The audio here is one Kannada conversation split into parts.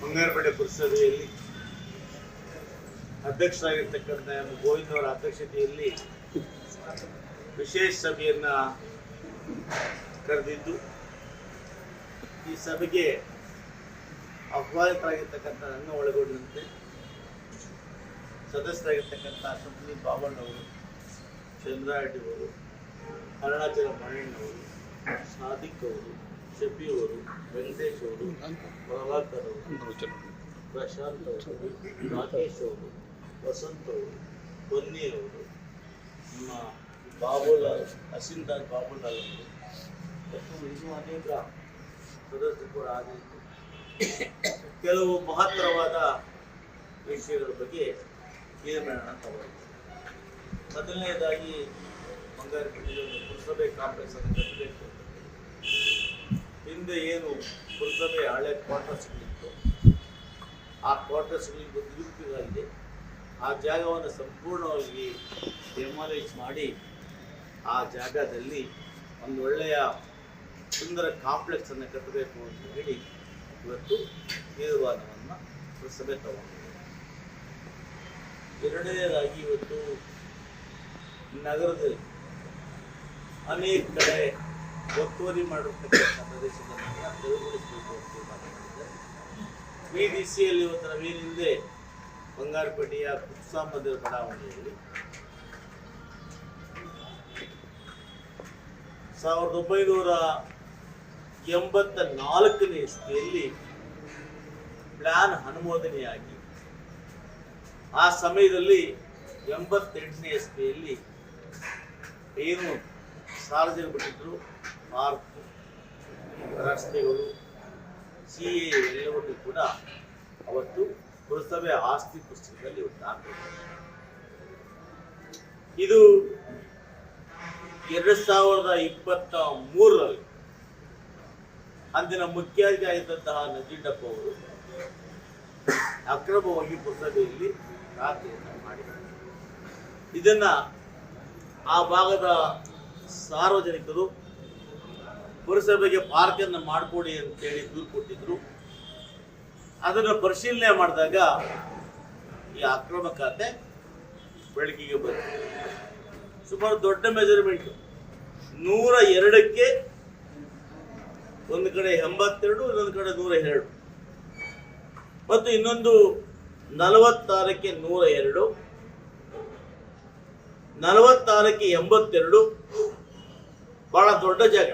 ಬಂಗಾರಪೇಟೆ ಪುರಸಭೆಯಲ್ಲಿ ಅಧ್ಯಕ್ಷರಾಗಿರ್ತಕ್ಕಂಥ ಎಂ. ಗೋವಿಂದ್ ಅವರ ಅಧ್ಯಕ್ಷತೆಯಲ್ಲಿ ವಿಶೇಷ ಸಭೆಯನ್ನ ಕರೆದಿದ್ದು, ಈ ಸಭೆಗೆ ಆಹ್ವಾನಿತರಾಗಿರ್ತಕ್ಕಂಥ ನನ್ನ ಒಳಗೊಂಡಂತೆ ಸದಸ್ಯರಾಗಿರ್ತಕ್ಕಂಥ ಸಂದೀಪ್ ಬಾಬಣ್ಣವರು ಚಂದ್ರಾರೆಡ್ಡಿ ಅವರು, ಅರುಣಾಚಲ ಮಣ್ಣವರು ಸಾದಿಕ್ ಅವರು ಶಫಿ ಅವರು ವೆಂಕಟೇಶ್ ಅವರು ಪ್ರಭಾಕರ್ ಅವರು ಪ್ರಶಾಂತ್ ಅವರು ರಾಕೇಶ್ ಅವರು ವಸಂತ್ ಅವರು ಪೊನ್ನಿ ಅವರು ನಮ್ಮ ಬಾಬುಲಾಲ್ ಅಸಿಂದಾಸ್ ಬಾಬುಲಾಲ್ ಅವರು ಮತ್ತು ಇನ್ನೂ ಅನೇಕ ಸದಸ್ಯರು ಕೂಡ ಆಗಿತ್ತು ಕೆಲವು ಮಹತ್ತರವಾದ ವಿಷಯಗಳ ಬಗ್ಗೆ ತೀರ್ಮಾನ ತಗೊಂಡು ಮೊದಲನೇದಾಗಿ ಬಂಗಾರಪೇಟೆಯಲ್ಲಿ ಒಂದು ಪುರಸಭೆ ಕಾಂಪ್ಲೆಕ್ಸ್ ಅನ್ನು ಕಟ್ಟಬೇಕು ಅಂತ ಹಿಂದೆ ಏನು ಪುರಸಭೆ ಹಳೆ ಕ್ವಾರ್ಟರ್ಸ್ಗಳಿತ್ತು ಆ ಕ್ವಾರ್ಟರ್ಸ್ಗಳಿಗೆ ನಿರುಪಯೋಗವಾಗಿದೆ ಆ ಜಾಗವನ್ನು ಸಂಪೂರ್ಣವಾಗಿ ಡೆಮಾಲೈಸ್ ಮಾಡಿ ಆ ಜಾಗದಲ್ಲಿ ಒಂದು ಒಳ್ಳೆಯ ಸುಂದರ ಕಾಂಪ್ಲೆಕ್ಸನ್ನು ಕಟ್ಟಬೇಕು ಅಂತ ಹೇಳಿ ಇವತ್ತು ತೀರ್ಮಾನವನ್ನು ಪುರಸಭೆ ತಗೊಂಡಿದೆ ಎರಡನೇದಾಗಿ ಇವತ್ತು ನಗರದಲ್ಲಿ ಅನೇಕ ಕಡೆ ಒತ್ತುವರಿ ಮಾಡಿರ್ತಕ್ಕಂಥ ಪ್ರದೇಶಗಳನ್ನು ತೆರವುಗೊಳಿಸಬೇಕು ಅಂತ ತೀರ್ಮಾನ ಮಾಡಿದ್ದಾರೆ ಡಿ ಸಿಯಲ್ಲಿ ನಾವೇನು ಹಿಂದೆ ಬಂಗಾರಪೇಟೆಯ ಬಡಾವಣೆಯಲ್ಲಿ ಸಾವಿರದ ಒಂಬೈನೂರ ಎಂಬತ್ತ ನಾಲ್ಕನೇ ಇಸ್ವಿಯಲ್ಲಿ ಪ್ಲಾನ್ ಅನುಮೋದನೆಯಾಗಿ ಆ ಸಮಯದಲ್ಲಿ ಎಂಬತ್ತೆಂಟನೇ ಇಸ್ವಿಯಲ್ಲಿ ಏನು ಸಾರ್ವಜನಿಕ ಬಿಟ್ಟಿದ್ರು? ಪಾರ್ಕ್ ರಸ್ತೆಗಳು ಸಿ ಎ ಕೂಡ ಅವತ್ತು ಪುರಸಭೆ ಆಸ್ತಿ ಪುಸ್ತಕದಲ್ಲಿ ಹಾಕಬೇಕು. ಇದು ಎರಡು ಸಾವಿರದ ಇಪ್ಪತ್ತ ಮೂರರಲ್ಲಿ ಅಂದಿನ ಮುಖ್ಯಾಧಿಕಾರಿ ಆಗಿದ್ದಂತಹ ನಜೀಂಡಪ್ಪ ಅವರು ಅಕ್ರಮವಾಗಿ ಪುರಸಭೆಯಲ್ಲಿ ಖಾತೆಯನ್ನು ಮಾಡಿದ್ದಾರೆ. ಇದನ್ನ ಆ ಭಾಗದ ಸಾರ್ವಜನಿಕರು ಪುರಸಭೆಗೆ ಪಾರ್ಕನ್ನು ಮಾಡಿಕೊಡಿ ಅಂತೇಳಿ ದೂರು ಕೊಟ್ಟಿದ್ರು. ಅದನ್ನು ಪರಿಶೀಲನೆ ಮಾಡಿದಾಗ ಈ ಅಕ್ರಮ ಖಾತೆ ಬೆಳಕಿಗೆ ಬಂತು. ಸುಮಾರು ದೊಡ್ಡ ಮೆಜರ್ಮೆಂಟ್ ನೂರ ಎರಡಕ್ಕೆ ಒಂದು ಕಡೆ ಎಂಬತ್ತೆರಡು, ಇನ್ನೊಂದು ಕಡೆ ನೂರ ಎರಡು. ಮತ್ತು ಇನ್ನೊಂದು ನಲವತ್ತಾರಕ್ಕೆ ನೂರ ಎರಡು, ನಲವತ್ತಾರಕ್ಕೆ ಎಂಬತ್ತೆರಡು. ಬಹಳ ದೊಡ್ಡ ಜಾಗ.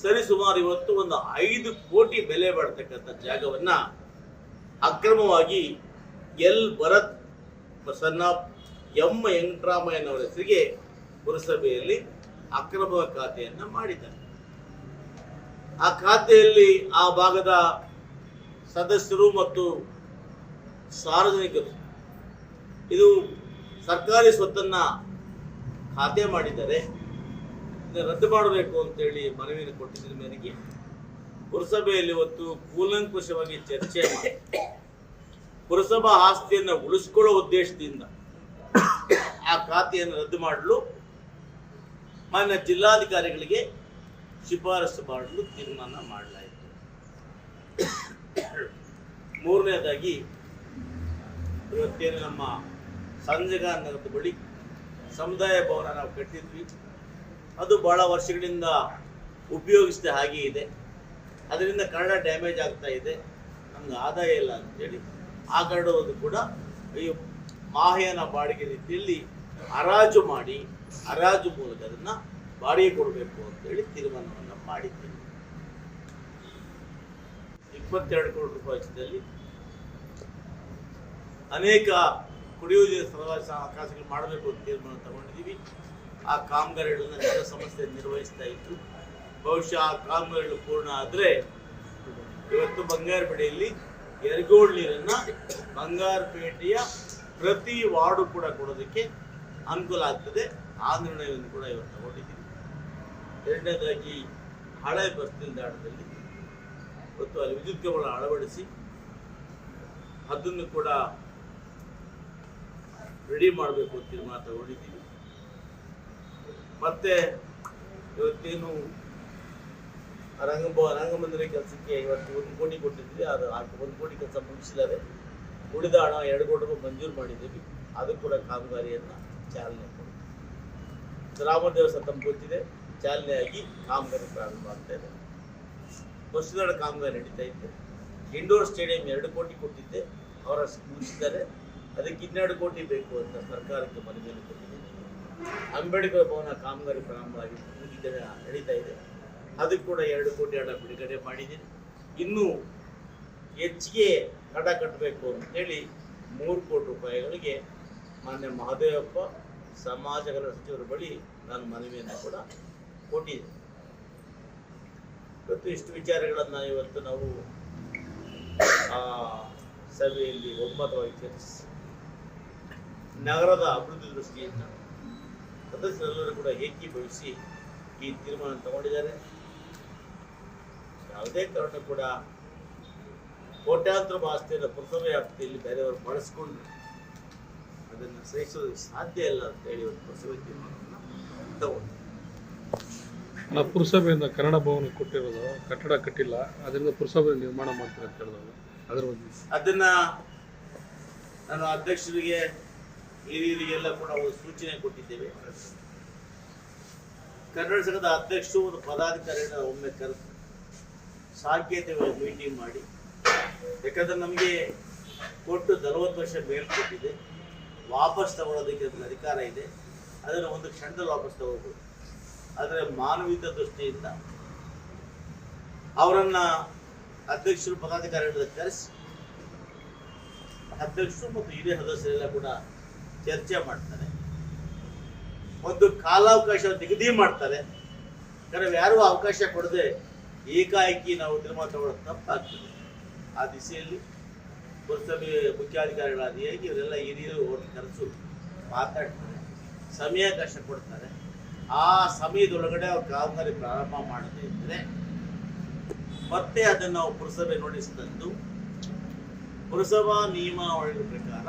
ಸರಿ ಸುಮಾರು ಇವತ್ತು ಒಂದು ಐದು ಕೋಟಿ ಬೆಲೆ ಬಾಳ್ತಕ್ಕಂಥ ಜಾಗವನ್ನ ಅಕ್ರಮವಾಗಿ ಎಲ್ ಭರತ್ ಪ್ರಸನ್ನ ಎಂ ವೆಂಕಟರಾಮಯ್ಯನವರ ಹೆಸರಿಗೆ ಪುರಸಭೆಯಲ್ಲಿ ಅಕ್ರಮ ಖಾತೆಯನ್ನ ಮಾಡಿದ್ದಾರೆ. ಆ ಖಾತೆಯಲ್ಲಿ ಆ ಭಾಗದ ಸದಸ್ಯರು ಮತ್ತು ಸಾರ್ವಜನಿಕರು ಇದು ಸರ್ಕಾರಿ ಸ್ವತ್ತನ್ನ ಖಾತೆ ಮಾಡಿದ್ದಾರೆ. ರದ್ದು ಮಾಡಬೇಕು ಅಂತೇಳಿ ಮನವಿಯನ್ನು ಕೊಟ್ಟಿದ್ದ ಮೇರೆಗೆ ಪುರಸಭೆಯಲ್ಲಿ ಇವತ್ತು ಕೂಲಂಕುಷವಾಗಿ ಚರ್ಚೆ ಮಾಡಿ ಪುರಸಭಾ ಆಸ್ತಿಯನ್ನು ಉಳಿಸ್ಕೊಳ್ಳೋ ಉದ್ದೇಶದಿಂದ ಆ ಖಾತೆಯನ್ನು ರದ್ದು ಮಾಡಲು ಮಾನ್ಯ ಜಿಲ್ಲಾಧಿಕಾರಿಗಳಿಗೆ ಶಿಫಾರಸು ಮಾಡಲು ತೀರ್ಮಾನ ಮಾಡಲಾಯಿತು. ಮೂರನೇದಾಗಿ ಇವತ್ತೇನು ನಮ್ಮ ಸಂಜಗ ನಗರದ ಬಳಿ ಸಮುದಾಯ ಭವನ ನಾವು ಕಟ್ಟಿದ್ವಿ. ಅದು ಬಹಳ ವರ್ಷಗಳಿಂದ ಉಪಯೋಗಿಸಿದ ಹಾಗೆ ಇದೆ. ಅದರಿಂದ ಕನ್ನಡ ಡ್ಯಾಮೇಜ್ ಆಗ್ತಾ ಇದೆ. ನಮ್ಗೆ ಆದಾಯ ಇಲ್ಲ ಅಂತೇಳಿ ಆ ಕನ್ನಡವನ್ನು ಕೂಡ ಈ ಮಾಹೆಯನ ಬಾಡಿಗೆ ರೀತಿಯಲ್ಲಿ ಹರಾಜು ಮಾಡಿ, ಹರಾಜು ಮೂಲಕ ಅದನ್ನ ಬಾಡಿಗೆ ಕೊಡಬೇಕು ಅಂತೇಳಿ ತೀರ್ಮಾನವನ್ನು ಮಾಡಿದ್ದೇನೆ. ಇಪ್ಪತ್ತೆರಡು ಕೋಟಿ ರೂಪಾಯಿ ವೆಚ್ಚದಲ್ಲಿ ಅನೇಕ ಕುಡಿಯುವ ನೀರಿನ ಅವಕಾಶಗಳು ಮಾಡಬೇಕು ಅಂತ ತೀರ್ಮಾನ ತಗೊಂಡಿದ್ದೀವಿ. ಆ ಕಾಮಗಾರಿಗಳನ್ನ ಜಲ ಸಂಸ್ಥೆ ನಿರ್ವಹಿಸ್ತಾ ಇತ್ತು. ಬಹುಶಃ ಆ ಕಾಮಗಾರಿಗಳು ಪೂರ್ಣ ಆದರೆ ಇವತ್ತು ಬಂಗಾರಪೇಟೆಯಲ್ಲಿ ಎರಗೋಳ್ ನೀರನ್ನ ಬಂಗಾರಪೇಟೆಯ ಪ್ರತಿ ವಾರ್ಡು ಕೂಡ ಕೊಡೋದಕ್ಕೆ ಅನುಕೂಲ ಆಗ್ತದೆ. ಆ ನಿರ್ಣಯವನ್ನು ಕೂಡ ಇವತ್ತು ತಗೊಂಡಿದ್ದೀವಿ. ಎರಡನೇದಾಗಿ ಹಳೆ ಬಸ್ ನಿಲ್ದಾಣದಲ್ಲಿ ಇವತ್ತು ಅಲ್ಲಿ ವಿದ್ಯುತ್ ಅಳವಡಿಸಿ ಅದನ್ನು ಕೂಡ ರೆಡಿ ಮಾಡಬೇಕು ತೀರ್ಮಾನ ತಗೊಂಡಿದ್ದೀವಿ. ಮತ್ತೆ ಇವತ್ತೇನು ರಂಗ ರಂಗಮಂದಿರ ಕೆಲಸಕ್ಕೆ ಇವತ್ತು ಒಂದು ಕೋಟಿ ಕೊಟ್ಟಿದ್ವಿ. ಅದು ಒಂದು ಕೋಟಿ ಕೆಲಸ ಮುಗಿಸಿದ್ದಾರೆ. ಉಳಿದ ಹಣ ಎರಡು ಕೋಟಿ ಮಂಜೂರು ಮಾಡಿದ್ದೀವಿ. ಅದು ಕೂಡ ಕಾಮಗಾರಿಯನ್ನು ಚಾಲನೆ ಕೊಡ್ತೀವಿ ರಾಮ ದೇವಸ್ಥಾನ ತಮ್ಮ ಗೊತ್ತಿದೆ. ಚಾಲನೆಯಾಗಿ ಕಾಮಗಾರಿ ಪ್ರಾರಂಭ ಆಗ್ತಾ ಇದೆ. ಬಸ್ಸುಗಳ ಕಾಮಗಾರಿ ನಡೀತಾ ಇತ್ತು. ಇಂಡೋರ್ ಸ್ಟೇಡಿಯಂ ಎರಡು ಕೋಟಿ ಕೊಟ್ಟಿದ್ದೆ. ಅವರ ಮುಗಿಸಿದ್ದಾರೆ. ಅದಕ್ಕೆ ಇನ್ನೆರಡು ಕೋಟಿ ಬೇಕು ಅಂತ ಸರ್ಕಾರಕ್ಕೆ ಮನವಿಯನ್ನು ಕೊಟ್ಟಿದ್ದೀನಿ ಅಂಬೇಡ್ಕರ್ ಭವನ ಕಾಮಗಾರಿ ಪ್ರಾರಂಭವಾಗಿ ನಡೀತಾ ಇದೆ. ಅದಕ್ಕೆ ಕೂಡ ಎರಡು ಕೋಟಿ ಹಣ ಬಿಡುಗಡೆ ಮಾಡಿದ್ದೀನಿ. ಇನ್ನೂ ಹೆಚ್ಚಿಗೆ ಹಣ ಕಟ್ಟಬೇಕು ಅಂತೇಳಿ ಮೂರು ಕೋಟಿ ರೂಪಾಯಿಗಳಿಗೆ ಮಾನ್ಯ ಮಹದೇವಪ್ಪ, ಸಮಾಜ ಕಲ್ಯಾಣ ಸಚಿವರ ಬಳಿ ನಾನು ಮನವಿಯನ್ನು ಕೂಡ ಕೊಟ್ಟಿದ್ದೆ ಇವತ್ತು ಇಷ್ಟು ವಿಚಾರಗಳನ್ನು ಇವತ್ತು ನಾವು ಆ ಸಭೆಯಲ್ಲಿ ಒಮ್ಮತವಾಗಿ ಚರ್ಚಿಸಿ. ನಗರದ ಅಭಿವೃದ್ಧಿ ದೃಷ್ಟಿಯಿಂದ ಸದಸ್ಯರೆಲ್ಲರೂ ಕೂಡ ಏಕೀಭವಿಸಿ ಈ ತೀರ್ಮಾನ ತಗೊಂಡಿದ್ದಾರೆ. ಯಾವುದೇ ಕಾರಣ ಕೂಡ ಕೋಟ್ಯಾಂತರ ಆಸ್ತಿಯನ್ನು ಪುರಸಭೆ ವ್ಯಾಪ್ತಿಯಲ್ಲಿ ಬೇರೆಯವರು ಬಳಸ್ಕೊಂಡು ಅದನ್ನು ಸಹಿಸೋದಕ್ಕೆ ಸಾಧ್ಯ ಇಲ್ಲ ಅಂತ ಹೇಳಿ ಒಂದು ಪುರಸಭೆ ತೀರ್ಮಾನವನ್ನು ತಗೊಂಡು ನಾವು ಪುರಸಭೆಯಿಂದ ಕನ್ನಡ ಭವನ ಕೊಟ್ಟಿರೋದು ಕಟ್ಟಡ ಕಟ್ಟಿಲ್ಲ ಅದರಿಂದ ಪುರಸಭೆ ನಿರ್ಮಾಣ ಮಾಡ್ತಾರೆ ಅಂತ ಹೇಳಿದ್ರು ಅದ್ರ ಬಗ್ಗೆ. ಅದನ್ನ ನಾನು ಅಧ್ಯಕ್ಷರಿಗೆ ಹಿರಿಯರಿಗೆಲ್ಲ ಕೂಡ ಸೂಚನೆ ಕೊಟ್ಟಿದ್ದೇವೆ. ಕನ್ನಡ ಸಂಘದ ಅಧ್ಯಕ್ಷರು ಒಂದು ಪದಾಧಿಕಾರಿಗಳ ಒಮ್ಮೆ ಕರೆದು ಸಾಂಕೇತಿಕ ಮೀಟಿಂಗ್ ಮಾಡಿ, ಯಾಕಂದ್ರೆ ನಮಗೆ ಕೊಟ್ಟು ನಲವತ್ತು ವರ್ಷ ಮೇಲ್ಕೊಟ್ಟಿದೆ ವಾಪಸ್ ತಗೊಳ್ಳೋದಕ್ಕೆ ಅಧಿಕಾರ ಇದೆ. ಅದನ್ನು ಒಂದು ಕ್ಷಣದಲ್ಲಿ ವಾಪಸ್ ತಗೋಬೋದು ಆದರೆ ಮಾನವೀಯ ದೃಷ್ಟಿಯಿಂದ ಅವರನ್ನ ಅಧ್ಯಕ್ಷರು ಪದಾಧಿಕಾರಿಗಳ ಕರೆಸಿ, ಅಧ್ಯಕ್ಷರು ಮತ್ತು ಹಿರಿಯ ಸದಸ್ಯರೆಲ್ಲ ಕೂಡ ಚರ್ಚೆ ಮಾಡ್ತಾರೆ. ಒಂದು ಕಾಲಾವಕಾಶ ನಿಗದಿ ಮಾಡ್ತಾರೆ. ಯಾಕಂದ್ರೆ ಯಾರು ಅವಕಾಶ ಕೊಡದೆ ಏಕಾಏಕಿ ನಾವು ತೀರ್ಮಾನ ತಗೊಳ್ಳೋದು ತಪ್ಪಾಗ್ತದೆ. ಆ ದಿಸೆಯಲ್ಲಿ ಪುರಸಭೆ ಮುಖ್ಯಾಧಿಕಾರಿಗಳಾದಿಯಾಗಿ ಇವರೆಲ್ಲ ಹಿರಿಯರು ಒಟ್ಟು ಕರೆಸು ಮಾತಾಡ್ತಾರೆ. ಸಮಯಾವಕಾಶ ಕೊಡ್ತಾರೆ. ಆ ಸಮಯದೊಳಗಡೆ ಅವ್ರ ಕಾಮಗಾರಿ ಪ್ರಾರಂಭ ಮಾಡದೇ ಇದ್ದರೆ ಮತ್ತೆ ಅದನ್ನು ನಾವು ಪುರಸಭೆ ನೋಟಿಸ್ ತಂದು ಪುರಸಭಾ ನಿಯಮಾವಳಿ ಪ್ರಕಾರ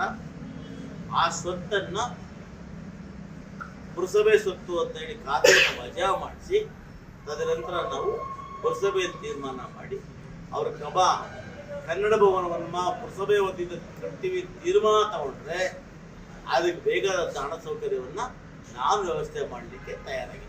ಆ ಸ್ವತ್ತನ್ನ ಪುರಸಭೆ ಸ್ವತ್ತು ಅಂತ ಹೇಳಿ ಖಾತೆಯನ್ನು ವಜಾ ಮಾಡಿಸಿ ತದನಂತರ ನಾವು ಪುರಸಭೆ ತೀರ್ಮಾನ ಮಾಡಿ, ಅವ್ರ ಕಬ ಕನ್ನಡ ಭವನವನ್ನು ಪುರಸಭೆ ವತಿಯಿಂದ ಕಟ್ತೀವಿ ತೀರ್ಮಾನ ತಗೊಂಡ್ರೆ, ಅದಕ್ಕೆ ಬೇಕಾದಂಥ ಹಣ ಸೌಕರ್ಯವನ್ನು ನಾನು ವ್ಯವಸ್ಥೆ ಮಾಡಲಿಕ್ಕೆ ತಯಾರಾಗಿದ್ದೀನಿ